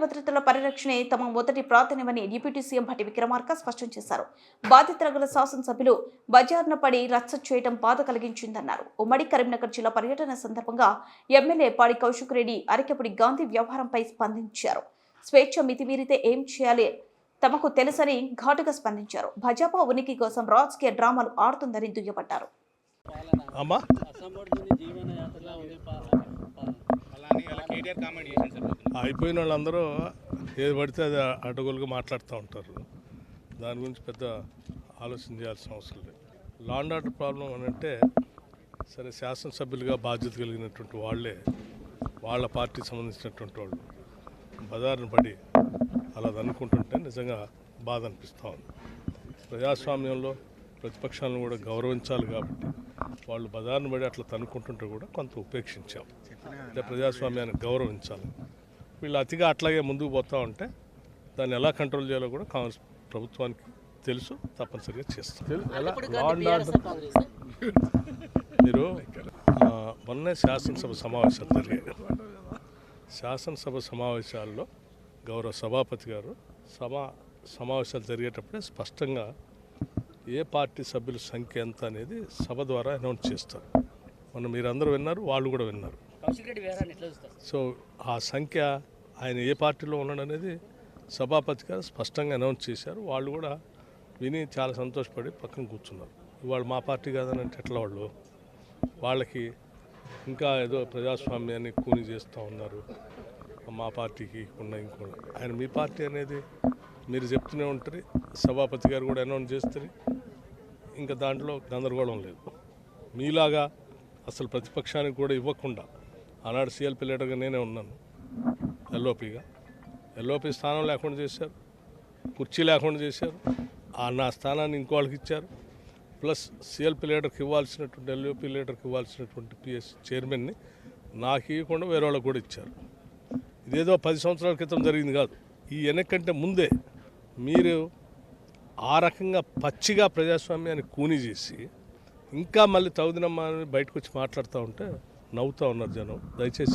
భద్రతల పరిరక్షణే తమ మొదటి ప్రాధాన్యమని డిప్యూటీ సీఎం భట్టి విక్రమార్క స్పష్టం చేశారు. బాధితుల గల శాసనసభ్యులు బజార్న పడి రచ్చ చేయడం బాధ కలిగించిందన్నారు. ఉమ్మడి కరీంనగర్ జిల్లా పర్యటన సందర్భంగా ఎమ్మెల్యే పాడి కౌశిక్ రెడ్డి అరకెపుడి గాంధీ వ్యవహారంపై స్పందించారు. స్వేచ్ఛ మితిమీరితే ఏం చేయాలి? తమకు తెలుసని ఘాటుగా స్పందించారు. భాజపా ఉనికి కోసం రాజకీయ డ్రామాలు ఆడుతుందని దుయ్యబట్టారు అమ్మా! అయిపోయిన వాళ్ళందరూ ఏది పడితే అది అడ్డగోలుగా మాట్లాడుతూ ఉంటారు. దాని గురించి పెద్ద ఆలోచన చేయాల్సిన అవసరం లేదు. లా అండ్ ఆర్డర్ ప్రాబ్లం అని అంటే సరే శాసనసభ్యులుగా బాధ్యత కలిగినటువంటి వాళ్ళే వాళ్ళ పార్టీకి సంబంధించినటువంటి వాళ్ళు. బజారును పడి అలా అనుకుంటుంటే నిజంగా బాధ అనిపిస్తూ ఉంది. ప్రజాస్వామ్యంలో ప్రతిపక్షాలను కూడా గౌరవించాలి కాబట్టి వాళ్ళు బజారును పడి అట్లా తనుకుంటుంటే కూడా కొంత ఉపేక్షించాం. అంటే ప్రజాస్వామ్యాన్ని గౌరవించాలి. వీళ్ళు అతిగా అట్లాగే ముందుకు పోతూ ఉంటే దాన్ని ఎలా కంట్రోల్ చేయాలో కూడా కాంగ్రెస్ ప్రభుత్వానికి తెలుసు తప్పనిసరిగా చేస్తాం. తెలు- ఎలా? లా అండ్ ఆర్డర్ కాంగ్రెస్ మీరు మొన్నే శాసనసభ సమావేశాలు జరిగాయి. శాసనసభ సమావేశాల్లో గౌరవ సభాపతి గారు సమా సమావేశాలు జరిగేటప్పుడే స్పష్టంగా ఏ పార్టీ సభ్యుల సంఖ్య ఎంత అనేది సభ ద్వారా అనౌన్స్ చేస్తారు. మొన్న మీరందరూ విన్నారు వాళ్ళు కూడా విన్నారు. సో ఆ సంఖ్య ఆయన ఏ పార్టీలో ఉన్నాడు అనేది సభాపతి గారు స్పష్టంగా అనౌన్స్ చేశారు. వాళ్ళు కూడా విని చాలా సంతోషపడి పక్కన కూర్చున్నారు. ఇవాళ మా పార్టీ కాదని అంటే ఎట్లా వాళ్ళు? వాళ్ళకి ఇంకా ఏదో ప్రజాస్వామ్యాన్ని కూని చేస్తూ ఉన్నారు. మా పార్టీకి ఉన్న ఇంకో ఆయన మీ పార్టీ అనేది మీరు చెప్తూనే ఉంటారు సభాపతి గారు కూడా అనౌన్స్ చేస్తారు. ఇంకా దాంట్లో గందరగోళం లేదు. మీలాగా అసలు ప్రతిపక్షానికి కూడా ఇవ్వకుండా ఆనాడు సిఎల్పి లీడర్గా నేనే ఉన్నాను. ఎల్ఓపిగా. ఎల్ఓపి స్థానం లేకుండా చేశారు. కుర్చీ లేకుండా చేశారు. ఆ నా స్థానాన్ని ఇంకోళ్ళకి ఇచ్చారు. ప్లస్ సిఎల్పి లీడర్కి ఇవ్వాల్సినటువంటి ఎల్ఓపి లీడర్కి ఇవ్వాల్సినటువంటి పిఎస్ చైర్మన్ని నాకు ఇవ్వకుండా వేరే వాళ్ళకి కూడా ఇచ్చారు. ఇదేదో పది సంవత్సరాల క్రితం జరిగింది కాదు. ఈ వెనకంటే ముందే మీరు ఆ రకంగా పచ్చిగా ప్రజాస్వామ్యాన్ని కూని చేసి ఇంకా మళ్ళీ తగుదినమ్మా అని బయటకు వచ్చి మాట్లాడుతూ ఉంటే నవ్వుతూ ఉన్నారు జనం. దయచేసి